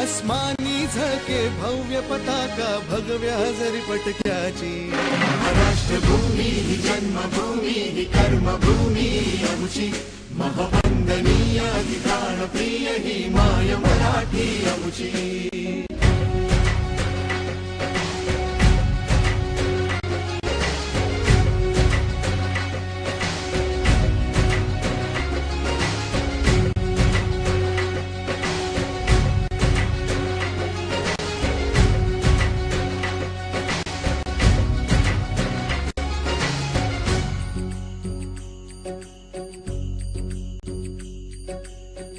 अस्मानी झके भव्य पताका भगव्या हजरी पटक्याची। महाराष्ट्रभूमी ही जन्मभूमी ही कर्मभूमी ही माय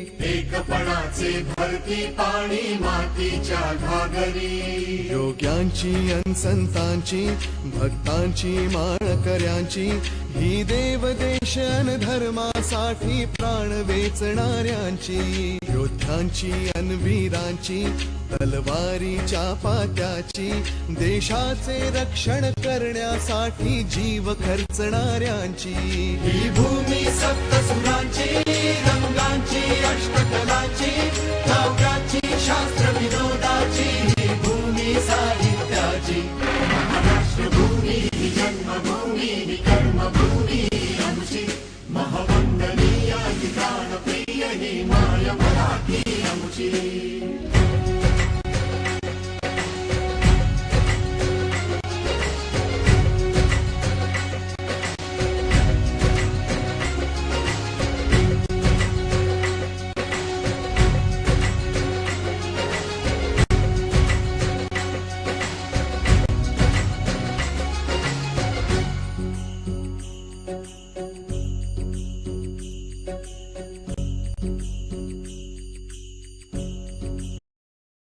एकपणाचे भरती पाणी मातीच्या घागरी। योग्यांची अनसंतांची भक्तांची, माळकऱ्यांची, ही देवदेशन धर्मासाठी प्राण वेचणाऱ्यांची। योद्ध्यांची अनवीरांची तलवारीच्या पात्याची, देशाचे रक्षण करण्यासाठी जीव खर्चणाऱ्यांची। ही भूमी सप्तसुरांची Energy.